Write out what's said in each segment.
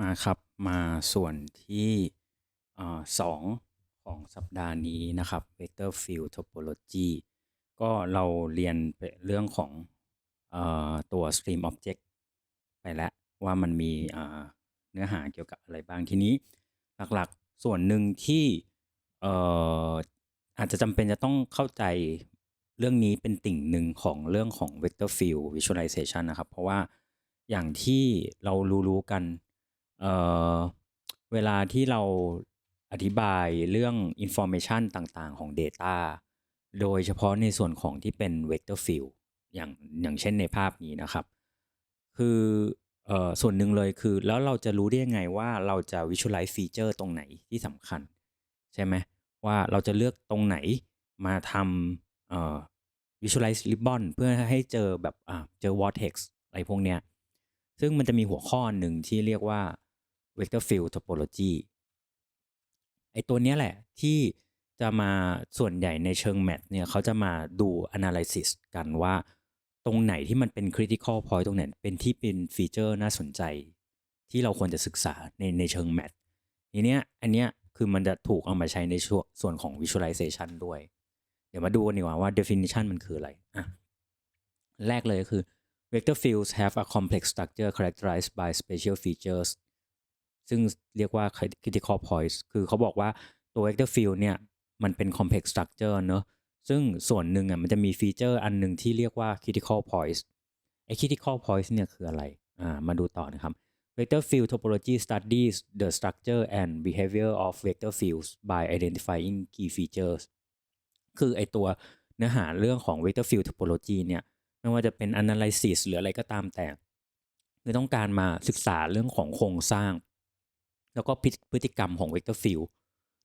มาครับมาส่วนที่สองของสัปดาห์นี้นะครับ Vector Field Topology ก็เราเรียนเรื่องของอตัว Stream Object ไปแล้วว่ามันมีเนื้อหาเกี่ยวกับอะไรบ้างทีนี้ หลักๆส่วนหนึ่งที่เอ่ออาจจะจำเป็นจะต้องเข้าใจเรื่องนี้เป็นติ่งหนึ่งของเรื่องของ Vector Field Visualization นะครับ เพราะว่าอย่างที่เรารู้ๆกัน เอ่อเวลาที่เราอธิบายเรื่อง information ต่างๆ ของ Data โดยเฉพาะในส่วนของที่เป็น Vector Field อย่างอย่างเช่นในภาพนี้นะครับ คือเอ่อส่วนหนึ่งเลยคือแล้วเราจะรู้ได้ยังไงว่าเราจะ visualize feature ตรงไหนที่สำคัญ ใช่ไหมว่าเราจะเลือกตรงไหนมาทำเอ่อ visualize ribbon เพื่อให้เจอแบบอ่าเจอ vortex อะไรพวกเนี้ยซึ่งมันจะมีหัวข้อหนึ่งที่เรียกว่า vector field topology ไอตัวนี้แหละที่จะมาส่วนใหญ่ในเชิงแมทเนี่ยเขาจะมาดู analysis กันว่าตรงไหนที่มันเป็น critical point ตรงไหนเป็นที่เป็นฟีเจอร์น่าสนใจ ที่เราควรจะศึกษาในในเชิงแมททีเนี้ยอันเนี้ยคือมันจะถูกเอามาใช้ในช่วงส่วนของ visualization ด้วย เดี๋ยวมาดูกันดีกว่าว่า definition มันคืออะไรอะแรกเลยก็คือ vector fields have a complex structure characterized by special features ซึ่งเรียกว่า critical points คือเขาบอกว่าตัว vector field เนี่ยมันเป็น complex structure เนอะซึ่งส่วนหนึ่งอะมันจะมีฟีเจอร์อันหนึ่งที่เรียกว่า critical points ไอ้ critical points เนี่ยคืออะไรอ่ามาดูต่อนะครับ vector field topology studies the structure and behavior of vector fields by identifying key features คือไอตัวเนื้อหาเรื่องของ vector field topology เนี่ยไม่ว่าจะเป็น analysis หรืออะไรก็ตามแต่ คือต้องการมาศึกษาเรื่องของโครงสร้าง แล้วก็พฤติกรรมของ vector field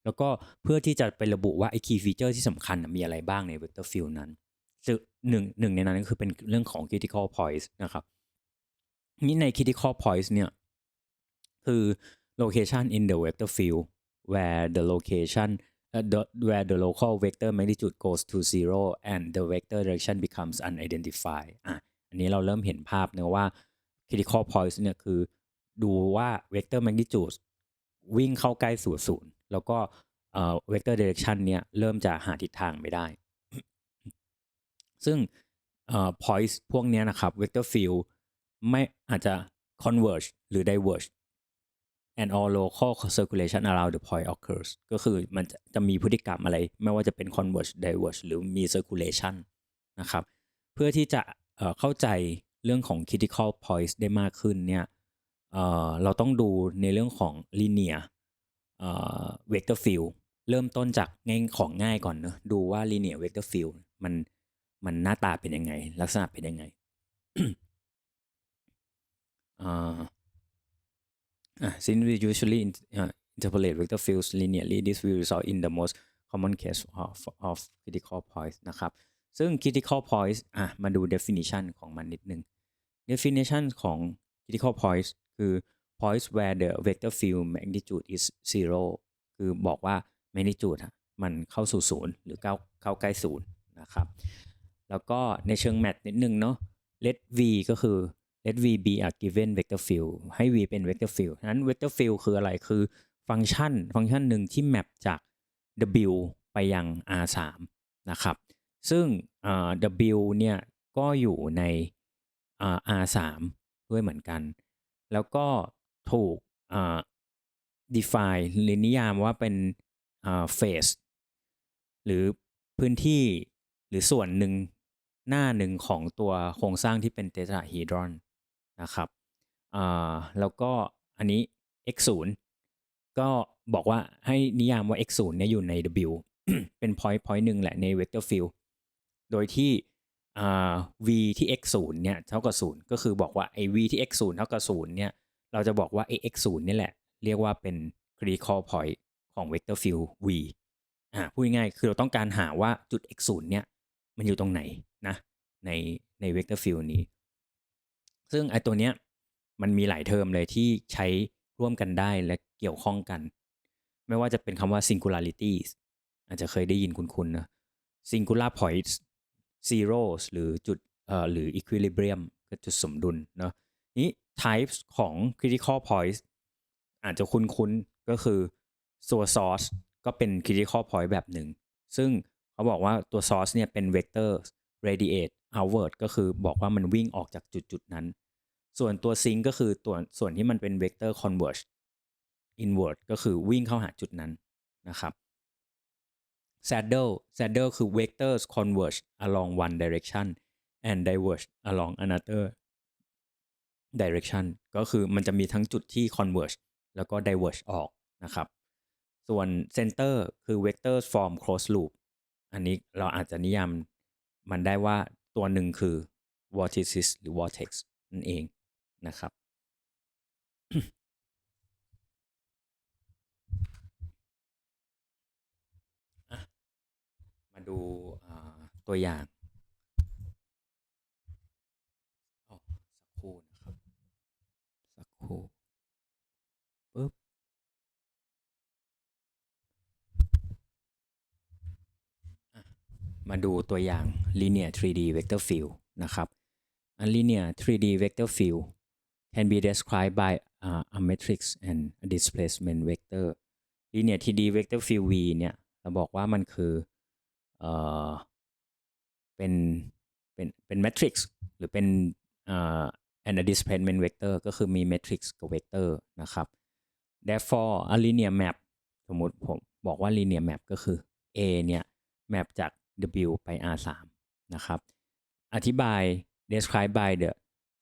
แล้วก็เพื่อที่จะไประบุว่าไอ้ key feature ที่สำคัญมีอะไรบ้างใน vector field นั้นซึ่งหนึ่งหนึ่งในนั้นก็คือเป็นเรื่องของ critical points นะครับนี่ใน critical points เนี่ยคือ location in the vector field where the location uh, the, where the local vector magnitude goes to zero and the vector direction becomes unidentified อะอันนี้เราเริ่มเห็นภาพนะว่า critical points เนี่ยคือดูว่า vector magnitude วิ่งเข้าใกล้สู่ศูนย์แล้วก็เอ่อ vector direction เนี่ยเริ่มจะหาทิศทางไม่ได้ ซึ่งเอ่อ point พวกนี้นะครับ vector field ไม่อาจจะ converge หรือ diverge and all local circulation around the point occurs ก็คือมันจะจะมีพฤติกรรมอะไร ไม่ว่าจะเป็น converge diverge หรือมี circulation นะครับ เพื่อที่จะเเข้าใจเรื่องของ critical points ได้มากขึ้นเนี่ย เเราต้องดูในเรื่องของ linear เอ่อ vector field เริ่มต้นจากง่ายของง่ายก่อนเนอะดูว่า linear vector field มันมันหน้าตาเป็นยังไง ลักษณะเป็นยังไงอ่า Uh, since we usually interpolate vector fields linearly, this will result in the most common case of, of critical points นะครับ ซึ่ง critical points อะ มาดู definition ของมันนิดนึง definition ของ critical points คือ points where the vector field magnitude is zero คือบอกว่า magnitude มันเข้าสู่ศูนย์หรือเข้าเข้าใกล้ศูนย์นะครับ แล้วก็ในเชิงแมทนิดนึงเนาะ let v ก็คือ let v be a given vector field ให้ v เป็น vector field นั้น vector field คืออะไรคือฟังก์ชัน ฟังก์ชันหนึ่งที่แมปจาก w ไปยัง r3 นะครับ ซึ่ง w เนี่ยก็อยู่ในอ่า r3 ด้วยเหมือนกัน แล้วก็ถูก define หรือนิยามว่าเป็นอ่า phase หรือพื้นที่หรือส่วนหนึ่งหน้าหนึ่งของตัวโครงสร้างที่เป็นเทตราฮีดรอนนะครับแล้วก็อันนี้ x 0ก็บอกว่าให้นิยามว่า x 0เนี่ยอยู่ใน w เป็น point point หนึ่งแหละใน vector field โดยที่ v ที่ x 0เนี่ยเท่ากับ0ก็คือบอกว่าไอ้ v ที่ x 0เท่ากับ0เนี่ยเราจะบอกว่าไอ้ x 0นี่แหละ เรียกว่าเป็น critical point ของ vector field v อ่าพูดง่ายๆคือเราต้องการหาว่าจุด x 0เนี่ยมันอยู่ตรงไหนนะในใน vector field นี้ ซึ่งไอ้ตัวเนี้ยมันมีหลายเทอมเลยที่ใช้ร่วมกันได้และเกี่ยวข้องกัน ไม่ว่าจะเป็นคำว่า singularities อาจจะเคยได้ยินคุณๆนะ singular points zeros หรือจุดเอ่อหรือ equilibrium ก็จุดสมดุลเนาะนี้ types ของ critical points อาจจะคุ้นๆก็คือ ตัว source ก็เป็น critical point แบบหนึ่ง ซึ่งเขาบอกว่าตัว source เนี่ยเป็น vector radiate outward ก็คือบอกว่ามันวิ่งออกจากจุดๆนั้น ส่วนตัว sink ก็คือตัวส่วนที่มันเป็น vector converge inward ก็คือวิ่งเข้าหาจุดนั้นนะครับ saddle saddle คือ vectors converge along one direction and diverge along another direction ก็คือมันจะมีทั้งจุดที่ converge แล้วก็ diverge ออกนะครับ ส่วน center คือ vectors form closed loop อันนี้เราอาจจะนิยามมันได้ว่าตัวหนึ่งคือ vortices หรือ vortex นั่นเองนะครับ อะ มาดูตัวอย่างสักครู่นะครับ สักครู่ปึ๊บมาดูตัวอย่าง linear 3D vector field นะครับ A linear 3D vector field can be described by uh, a matrix and a displacement vector linear 3D vector field V เนี่ย เราบอกว่ามันคือ เอ่อเป็นเป็นเป็น matrix หรือเป็นเอ่อ and a displacement vector ก็คือมี matrix กับ vector นะครับ therefore a linear map สมมุติผมบอกว่า linear map ก็คือ A เนี่ย map จาก W ไป R3 นะครับ อธิบาย describe by the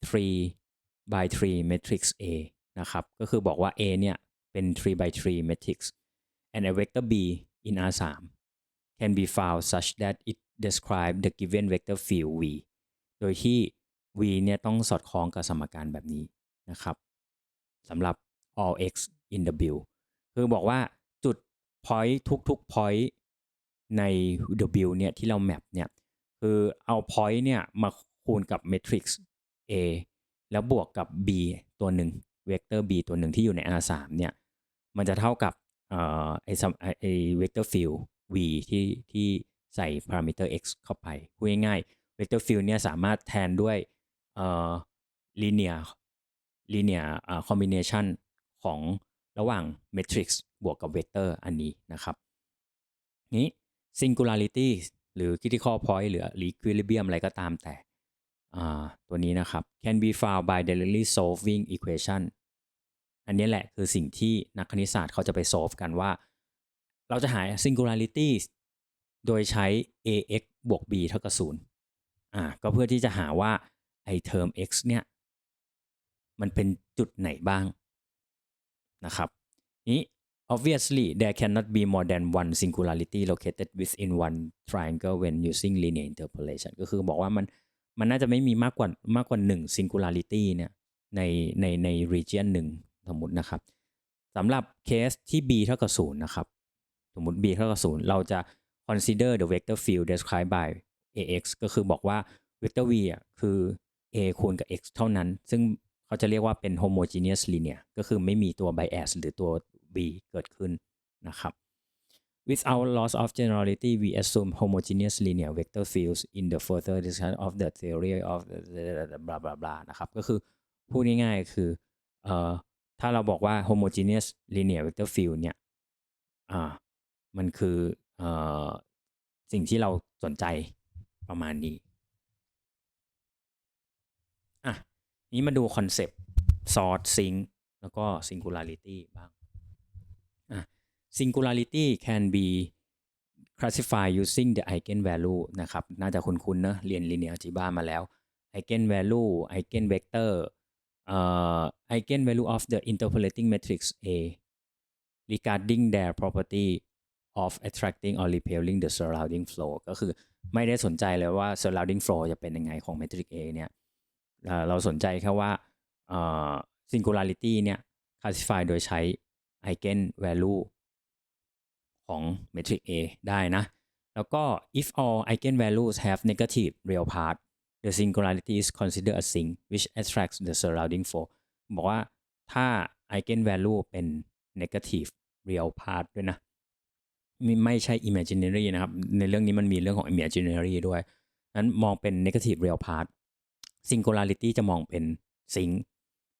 3 by 3 matrix A นะครับ ก็คือบอกว่า A เนี่ย เป็น 3 by 3 matrix and a vector B in R3 can be found such that it describe the given vector field V โดยที่ V เนี่ยต้องสอดคล้องกับสมการแบบนี้นะครับสำหรับ all x in W คือบอกว่าจุด point ทุกๆ point ใน W เนี่ยที่เราแมปเนี่ยคือเอา point เนี่ยมาคูณกับ matrix A แล้วบวกกับ B ตัวหนึ่ง vector B ตัวหนึ่งที่อยู่ใน R3 เนี่ยมันจะเท่ากับเอ่อไอซัมไอไอ vector field V ที่ที่ใส่ parameter x เข้าไปพูดง่ายๆ vector field เนี่ยสามารถแทนด้วยเอ่อ linear linear อ่า combination ของระหว่าง matrix บวกกับ vector อันนี้นะครับ นี้ singularity หรือ critical point หรือ equilibrium อะไรก็ตามแต่อ่าตัวนี้นะครับ can be found by directly solving equation อันนี้แหละคือสิ่งที่นักคณิตศาสตร์เขาจะไป solve กันว่า เราจะหา singularity โดยใช้ ax บวก b เท่ากับ0อ่าก็เพื่อที่จะหาว่าไอเทอม x เนี่ย มันเป็นจุดไหนบ้างนะครับนี้ obviously there cannot be more than one singularity located within one triangle when using linear interpolation ก็คือบอกว่ามันมันน่าจะไม่มีมากกว่ามากกว่าหนึ่ง singularity เนี่ยในในใน region หนึ่งสมมตินะครับสำหรับเคสที่ b เท่ากับ0นะครับ สมมติ b เท่ากับ0เราจะ consider the vector field described by ax ก็คือบอกว่า vector v อะคือ a คูณกับ x เท่านั้น ซึ่งเขาจะเรียกว่าเป็น homogeneous linear ก็คือไม่มีตัว bias หรือตัว b เกิดขึ้นนะครับ Without loss of generality we assume homogeneous linear vector fields in the further discussion of the theory of blah blah blah นะครับก็คือพูดง่ายๆคือเอ่อถ้าเราบอกว่า homogeneous linear vector field เนี่ยอ่า มันคือ เอ่อ สิ่งที่เราสนใจประมาณนี้ อะ นี้มาดูคอนเซปต์ sort sync แล้วก็ singularity บ้างอะ singularity can be classified using the eigenvalue นะครับ น่าจะคุ้นๆเนอะเรียน linear algebra มาแล้ว eigenvalue eigenvector เอ่อ eigenvalue of the interpolating matrix A regarding their property of attracting or repelling the surrounding flow ก็คือไม่ได้สนใจเลยว่า surrounding flow จะเป็นยังไงของ matrix A เนี่ยเราสนใจแค่ว่า singularity เนี่ย classify โดยใช้ eigenvalue ของ matrix A ได้นะ แล้วก็ if all eigenvalues have negative real part the singularity is considered a sink which attracts the surrounding flow บอกว่าถ้า eigenvalue เป็น negative real part ด้วยนะ ไม่ใช่ imaginary นะครับ ในเรื่องนี้มันมีเรื่องของ imaginary ด้วยนั้นมองเป็น negative real part singularity จะมองเป็น sink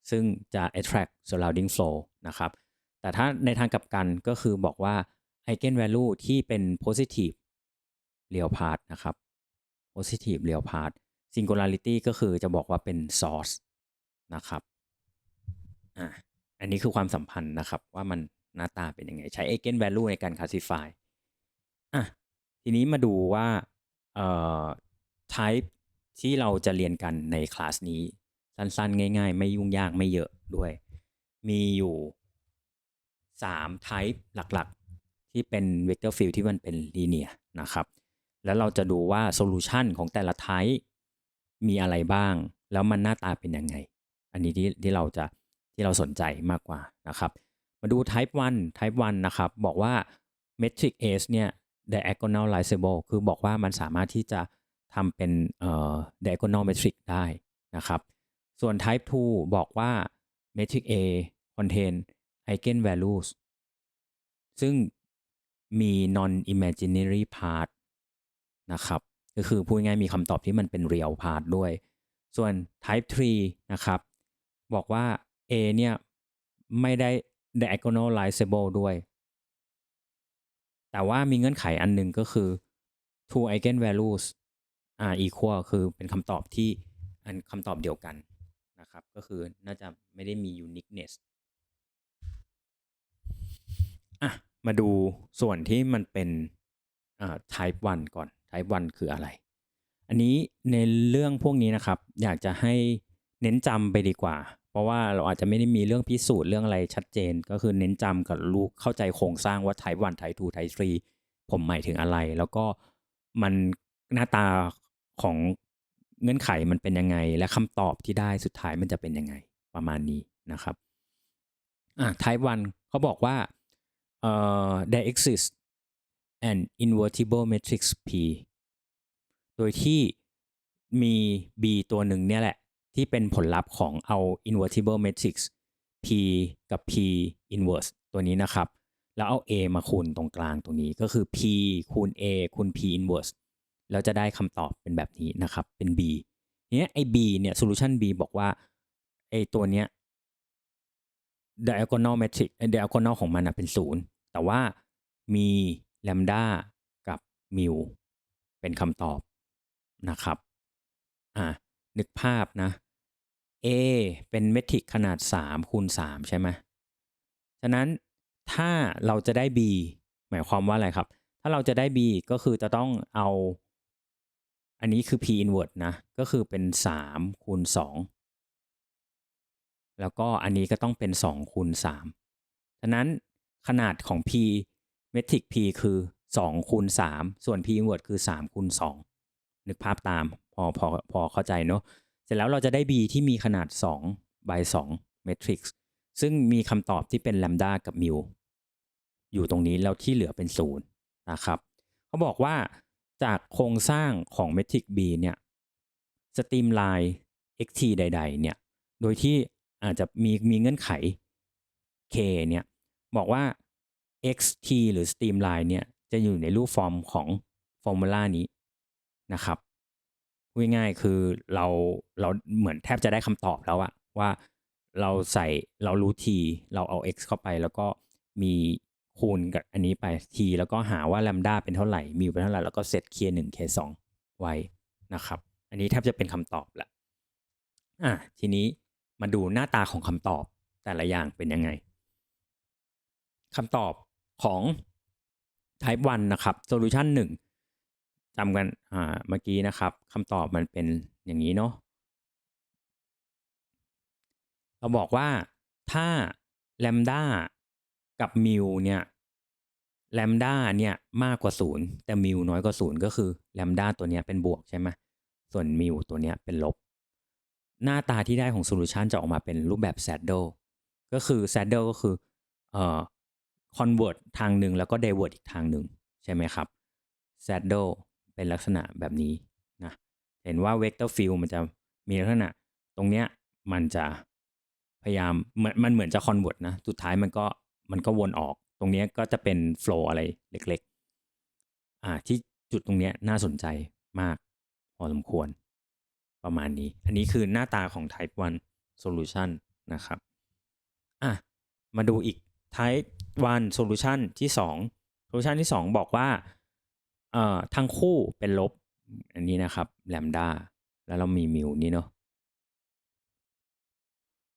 ซึ่งจะ attract surrounding flow นะครับ แต่ถ้าในทางกลับกันก็คือบอกว่า eigenvalue ที่เป็น positive real part นะครับ positive real part singularity ก็คือจะบอกว่าเป็น source นะครับ อะอันนี้คือความสัมพันธ์นะครับว่ามัน หน้าตาเป็นยังไง ใช้ eigenvalue ในการ classify อะทีนี้มาดูว่าเอ่อ type ที่เราจะเรียนกันในคลาสนี้ สั้นๆ ง่าย ๆ ไม่ยุ่งยากไม่เยอะด้วย มีอยู่ 3 type หลักๆ ที่เป็น vector field ที่มันเป็น linear นะครับ แล้วเราจะดูว่า solution ของแต่ละ type มีอะไรบ้าง แล้วมันหน้าตาเป็นยังไง อันนี้ที่ที่เราจะที่เราสนใจมากกว่านะครับ มาดู type 1 type 1 นะครับ บอกว่า metric s เนี่ย diagonalizable คือบอกว่ามันสามารถที่จะทำเป็น diagonal metric ได้นะครับ ส่วน type 2 บอกว่า metric A contain eigenvalues ซึ่งมี non imaginary part นะครับ ก็คือพูดง่ายมีคำตอบที่มันเป็น real part ด้วย ส่วน type 3 นะครับ บอกว่า A เนี่ย ไม่ได้ diagonalizable ด้วย แต่ว่ามีเงื่อนไขอันหนึ่งก็คือ two eigenvalues อ่า equal คือเป็นคำตอบที่อันคำตอบเดียวกันนะครับ ก็คือน่าจะไม่ได้มี uniqueness อะ มาดูส่วนที่มันเป็นอ่า type 1 ก่อน type 1 คืออะไร อันนี้ในเรื่องพวกนี้นะครับ อยากจะให้เน้นจำไปดีกว่า ราะว่าเราอาจจะไม่ได้มีเรื่องพิสูจน์เรื่องอะไรชัดเจน ก็คือเน้นจำกับรู้เข้าใจโครงสร้างว่า type 1 type 2 type 3ผมหมายถึงอะไร แล้วก็มันหน้าตาของเงื่อนไขมันเป็นยังไง และคำตอบที่ได้สุดท้ายมันจะเป็นยังไงประมาณนี้นะครับอะ type 1เขาบอกว่าเอ่อ there exists an invertible matrix P โดยที่มี B ตัวหนึ่งเนี่ยแหละ ที่เป็นผลลัพธ์ของเอา invertible matrix P กับ P inverse ตัวนี้นะครับ แล้วเอา A มาคูณตรงกลางตรงนี้ก็คือ P คูณ A คูณ P inverse แล้วจะได้คำตอบเป็นแบบนี้นะครับ เป็น B เนี้ยไอ้ B เนี่ย solution B บอกว่าไอ้ตัวเนี้ย diagonal matrix diagonal ของมันนะเป็นศูนย์แต่ว่ามี lambda กับ mu เป็นคำตอบนะครับ อะนึกภาพนะ A เป็นเมทริกขนาด 3 คูณ 3 ใช่ไหมฉะนั้นถ้าเราจะได้ B หมายความว่าอะไรครับ ถ้าเราจะได้ B ก็คือจะต้องเอา อันนี้คือ P inverse นะ ก็คือเป็น 3 คูณ 2 แล้วก็อันนี้ก็ต้องเป็น 2 คูณ 3 ฉะนั้นขนาดของ P เมทริก P คือ 2 คูณ 3 ส่วน P inverse คือ 3 คูณ 2 นึกภาพตาม พอพอพอเข้าใจเนาะ เสร็จแล้วเราจะได้ B ที่มีขนาด2 by 2 matrix ซึ่งมีคำตอบที่เป็น lambda กับ mu อยู่ตรงนี้แล้วที่เหลือเป็นศูนย์นะครับเขาบอกว่าจากโครงสร้างของ matrix B เนี่ย streamline xt ใด ๆ เนี่ย โดยที่อาจจะมีมีเงื่อนไข k เนี่ย บอกว่า xt หรือ streamline เนี่ย จะอยู่ในรูปฟอร์มของฟอร์มูลานี้นะครับ ง่ายๆคือเราเราเหมือนแทบจะได้คำตอบแล้วอะว่าเราใส่เรารู้ t เราเอา x เข้าไปแล้วก็มีคูณกับอันนี้ไป t แล้วก็หาว่า lambda เป็นเท่าไหร่มิวเป็นเท่าไหร่แล้วก็เซต k 1 k 2ไว้นะครับ อันนี้แทบจะเป็นคำตอบละอะทีนี้มาดูหน้าตาของคำตอบแต่ละอย่างเป็นยังไงคำตอบของ type 1 นะครับ solution 1 จำกันอ่าเมื่อกี้นะครับคำตอบมันเป็นอย่างนี้เนาะเราบอกว่าถ้า lambda กับ mu เนี่ย lambda เนี่ยมากกว่า0แต่ mu น้อยกว่า0ก็คือ lambda ตัวเนี้ยเป็นบวกใช่ไหมส่วน mu ตัวเนี้ยเป็นลบ หน้าตาที่ได้ของโซลูชันจะออกมาเป็นรูปแบบ saddle ก็คือ saddle ก็คือเอ่อ convert ทางหนึ่งแล้วก็ divert อีกทางหนึ่งใช่ไหมครับ saddle ป็นลักษณะแบบนี้นะเห็นว่า vector field มันจะมีลักษณะ ตรงเนี้ยมันจะพยายามมันมันเหมือนจะ convert นะสุดท้ายมันก็มันก็วนออก ตรงเนี้ยก็จะเป็น flow อะไรเล็กๆอ่าที่จุดตรงเนี้ยน่าสนใจมากพอสมควร ประมาณนี้ อันนี้คือหน้าตาของ type 1 solution นะครับอะมาดูอีก type 1 solution ที่ 2 solution ที่ 2 บอกว่า เอ่อทั้งคู่เป็นลบ อันนี้นะครับ lambda แล้วเรามีมิวนี่เนาะ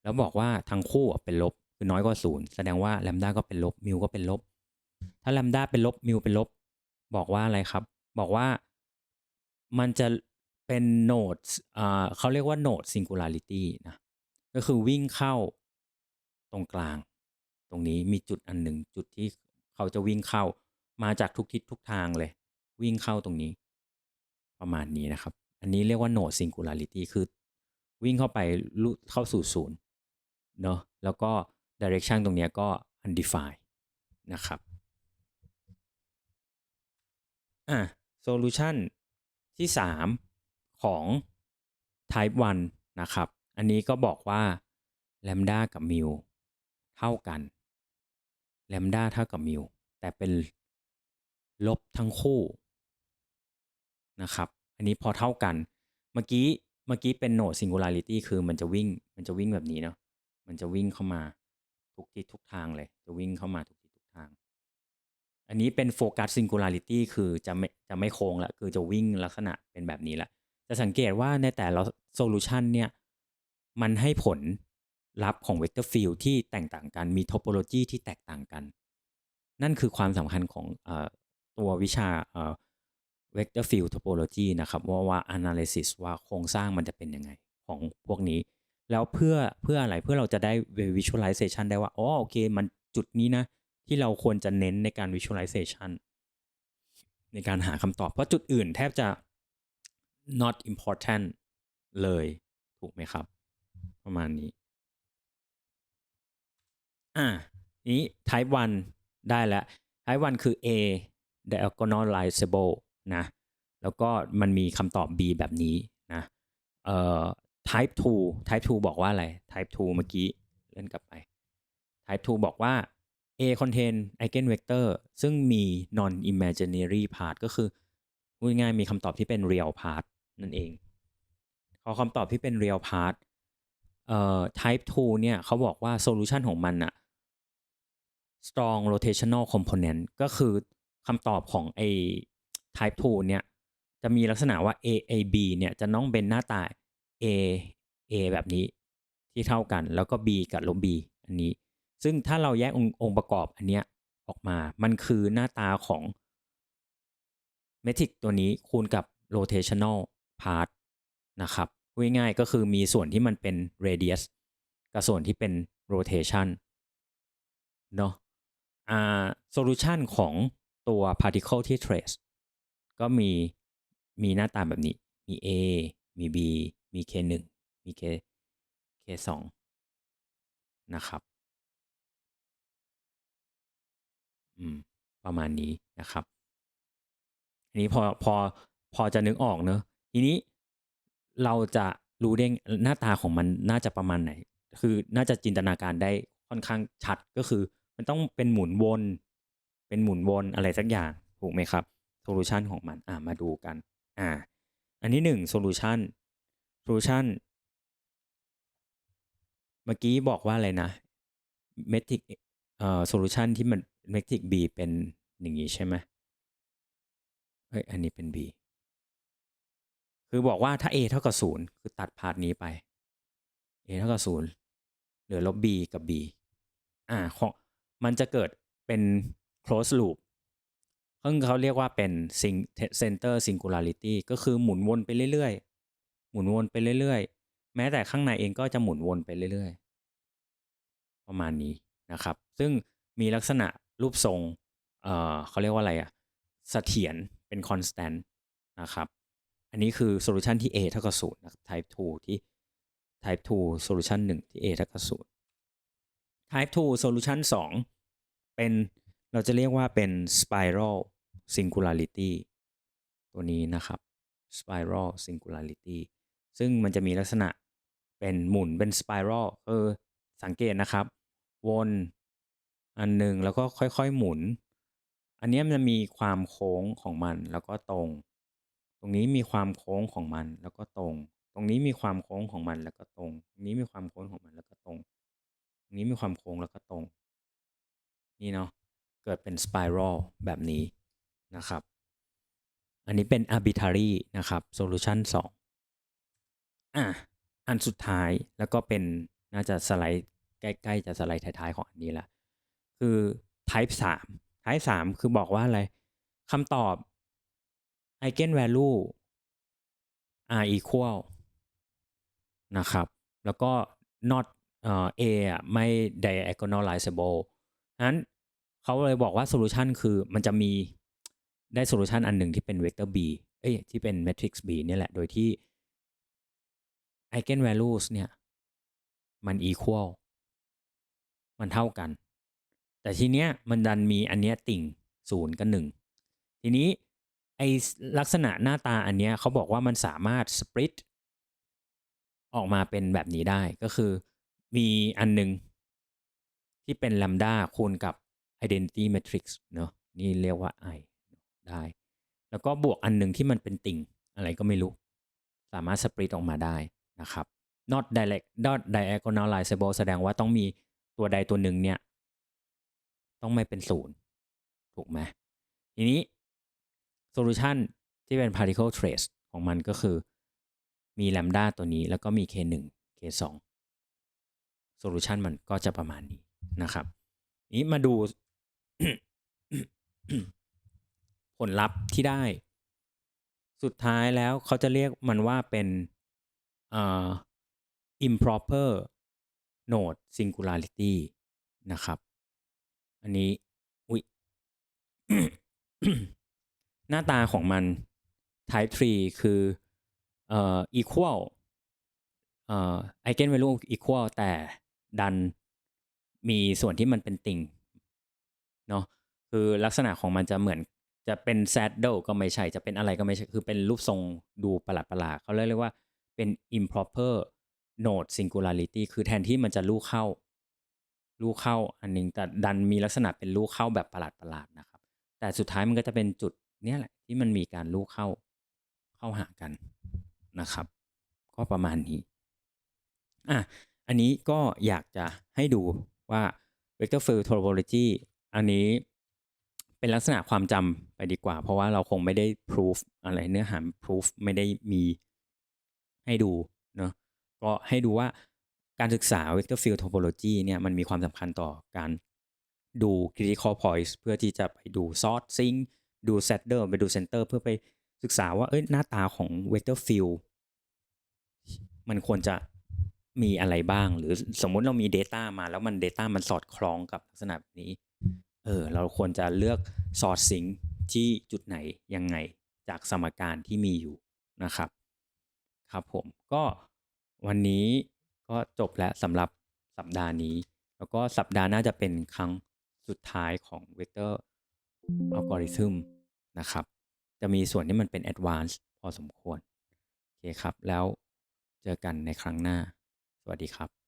แล้วบอกว่าทั้งคู่เป็นลบคือน้อยกว่าศูนย์แสดงว่า lambda ก็เป็นลบมิวก็เป็นลบ ถ้า lambda เป็นลบมิวเป็นลบ บอกว่าอะไรครับ บอกว่ามันจะเป็นโนดอ่าเขาเรียกว่าโนด singularity นะก็คือวิ่งเข้าตรงกลาง ตรงนี้มีจุดอันหนึ่งจุดที่เขาจะวิ่งเข้ามาจากทุกทิศทุกทางเลย วิ่งเข้าตรงนี้ ประมาณนี้นะครับ อันนี้เรียกว่าโนด singularity คือ วิ่งเข้าไปลุเข้าสู่ศูนย์เนาะแล้วก็ direction ตรงนี้ก็ undefined นะครับอะ solution ที่ 3 ของ type 1 นะครับ อันนี้ก็บอกว่า lambda กับ mu เท่ากัน lambda เท่ากับ mu แต่เป็นลบทั้งคู่ นะครับ อันนี้พอเท่ากัน เมื่อกี้เมื่อกี้เป็น node singularity คือมันจะวิ่งมันจะวิ่งแบบนี้เนาะมันจะวิ่งเข้ามาทุกทิศทุกทางเลย จะวิ่งเข้ามาทุกทิศทุกทาง อันนี้เป็นโฟกัส singularity คือจะไม่จะไม่โค้งละคือจะวิ่งลักษณะเป็นแบบนี้ละจะสังเกตว่าในแต่ละ solution เนี่ยมันให้ผลลัพธ์ของ vector field ที่แตกต่างกันมี topology ที่แตกต่างกัน นั่นคือความสำคัญของอตัววิชา vector field topology นะครับว่าว่า analysis ว่าโครงสร้างมันจะเป็นยังไงของพวกนี้ แล้วเพื่อเพื่ออะไรเพื่อเราจะได้ visualization ได้ว่าอ๋อโอเค มันจุดนี้นะ ที่เราควรจะเน้นในการ visualization ในการหาคำตอบ เพราะจุดอื่นแทบจะ not important เลยถูกไหมครับ ประมาณนี้ อะนี้ type 1 ได้แล้ว type 1 คือ A diagonalizable นะ แล้วก็มันมีคำตอบ B แบบนี้นะเอ่อ type 2 type 2 บอกว่าอะไร type 2 เมื่อกี้เล่นกลับไป type 2 บอกว่า A contain eigenvector ซึ่งมี non imaginary part ก็คือพูดง่ายๆมีคำตอบที่เป็น real part นั่นเอง พอคำตอบที่เป็น real part เอ่อ type 2 เนี่ยเขาบอกว่า solution ของมันอะ strong rotational component ก็คือคำตอบของไอ type 2 เนี่ย จะมีลักษณะว่า A A B เนี่ยจะต้องเป็นหน้าตา A A แบบนี้ที่เท่ากัน แล้วก็ B กับลบ B อันนี้ ซึ่งถ้าเราแยกองค์องค์ประกอบอันเนี้ยออกมา มันคือหน้าตาของ metric ตัวนี้คูณกับ rotational part นะครับง่ายๆก็คือมีส่วนที่มันเป็น radius กับส่วนที่เป็น rotation เนาะอ่า solution ของตัว particle ที่ trace ก็มีมีหน้าตาแบบนี้ มี A มี B มี K1 มี K K2 นะครับ อืม ประมาณนี้นะครับ อันนี้พอพอพอจะนึกออกเนอะทีนี้เราจะรู้ได้หน้าตาของมันน่าจะประมาณไหน คือน่าจะจินตนาการได้ค่อนข้างชัดก็คือ มันต้องเป็นหมุนวน เป็นหมุนวนอะไรสักอย่างถูกไหมครับ โซลูชันของมันอ่ามาดูกันอ่าอันนี้หนึ่งโซลูชันโซลูชันเมื่อกี้บอกว่าอะไรนะเมทริกเอ่อโซลูชันที่มันเมทริก B เป็นอย่างนี้ใช่ไหมเฮ้ยอันนี้เป็น B คือบอกว่าถ้า A เท่ากับศูนย์คือตัดพาร์ทนี้ไป A เท่ากับศูนย์เหลือลบ B กับ B อ่าของมันจะเกิดเป็น close loop ซึ่งเขาเรียกว่าเป็น center singularity ก็คือหมุนวนไปเรื่อยๆ หมุนวนไปเรื่อยๆ แม้แต่ข้างในเองก็จะหมุนวนไปเรื่อยๆ ประมาณนี้นะครับ ซึ่งมีลักษณะรูปทรงเอ่อเขาเรียกว่าอะไรอะเสถียรเป็น constant นะครับ อันนี้คือโซลูชันที่ A เท่ากับศูนย์นะ type 2 ที่ type 2 solution 1 ที่ A เท่ากับศูนย์ type 2 solution 2 เป็น เราจะเรียกว่าเป็น spiral singularity ตัวนี้นะครับ spiral singularity ซึ่งมันจะมีลักษณะเป็นหมุนเป็น spiral เออสังเกตนะครับ วนอันหนึ่งแล้วก็ค่อยๆหมุน อันนี้มันมีความโค้งของมันแล้วก็ตรง ตรงนี้มีความโค้งของมันแล้วก็ตรง ตรงนี้มีความโค้งของมันแล้วก็ตรง ตรงนี้มีความโค้งของมันแล้วก็ตรงตรงนี้มีความโค้งแล้วก็ตรง นี่เนาะ เกิดเป็น spiral แบบนี้นะครับ อันนี้เป็น arbitrary นะครับ solution 2อะอันสุดท้ายแล้วก็เป็นน่าจะสไลด์ใกล้ๆจะสไลด์ท้ายๆของอันนี้ละคือ type 3 type 3 คือบอกว่าอะไรคำตอบ eigenvalue r equal นะครับ แล้วก็ not เอ่อ a อะไม่ diagonalizable นั้น เขาเลยบอกว่า solution คือมันจะมีได้ solution อันหนึ่งที่เป็น vector b เอ้ยที่เป็น matrix b เนี่ยแหละ โดยที่ eigenvalues เนี่ย มัน equal มันเท่ากัน แต่ทีเนี้ยมันดันมีอันเนี้ยติ่งศูนย์กับหนึ่งทีนี้ไอลักษณะหน้าตาอันเนี้ยเขาบอกว่ามันสามารถ split ออกมาเป็นแบบนี้ได้ก็คือมีอันหนึง ที่เป็น lambda คูณกับ identity matrix เนอะนี่เรียกว่า i ได้ แล้วก็บวกอันหนึ่งที่มันเป็นติ่ง อะไรก็ไม่รู้ สามารถสปริตออกมาได้นะครับ not direct not diagonalizable แสดงว่าต้องมีตัวใดตัวหนึ่งเนี่ย ต้องไม่เป็นศูนย์ถูกไหมทีนี้ solution ที่เป็น particle trace ของมันก็คือ มี lambda ตัวนี้แล้วก็มี k 1 k 2 solution มันก็จะประมาณนี้นะครับ นี้มาดู ผลลัพธ์ที่ได้ สุดท้ายแล้วเขาจะเรียกมันว่าเป็น improper node singularity นะครับ อันนี้อุ๊ยหน้าตาของมัน type 3 คือเอ่อ equal เอ่อ eigenvalue equal แต่ดันมีส่วนที่มันเป็นติ่ง เนาะคือลักษณะของมันจะเหมือนจะเป็น saddle ก็ไม่ใช่จะเป็นอะไรก็ไม่ใช่ คือเป็นรูปทรงดูประหลาดประหลาดๆเขาเรียกว่าเป็น improper node singularity คือแทนที่มันจะลูกเข้า ลูกเข้าอันหนึงแต่ดันมีลักษณะเป็นลูกเข้าแบบประหลาดประหลาดๆนะครับ แต่สุดท้ายมันก็จะเป็นจุดเนี้ยแหละที่มันมีการลูกเข้าเข้าหากันนะครับ ก็ประมาณนี้อะอันนี้ก็อยากจะให้ดูว่า vector field topology อันนี้เป็นลักษณะความจำไปดีกว่า เพราะว่าเราคงไม่ได้ proof อะไรเนื้อหา proof ไม่ได้มีให้ดูเนาะก็ให้ดูว่าการศึกษา vector field topology เนี่ยมันมีความสำคัญต่อการดู critical points เพื่อที่จะไปดู source sink ดู saddle ไปดู center เพื่อไปศึกษาว่าเอ้ยหน้าตาของ vector field มันควรจะมีอะไรบ้าง หรือสมมุติเรามี Data มาแล้วมัน Data มันสอดคล้องกับลักษณะแบบนี้ เออเราควรจะเลือก source sink ที่จุดไหนยังไงจากสมการที่มีอยู่นะครับ ครับผมก็วันนี้ก็จบแล้วสำหรับสัปดาห์นี้ แล้วก็สัปดาห์หน้าจะเป็นครั้งสุดท้ายของ Vector Algorithm นะครับ จะมีส่วนที่มันเป็น Advanced พอสมควร โอเคครับ แล้วเจอกันในครั้งหน้า สวัสดีครับ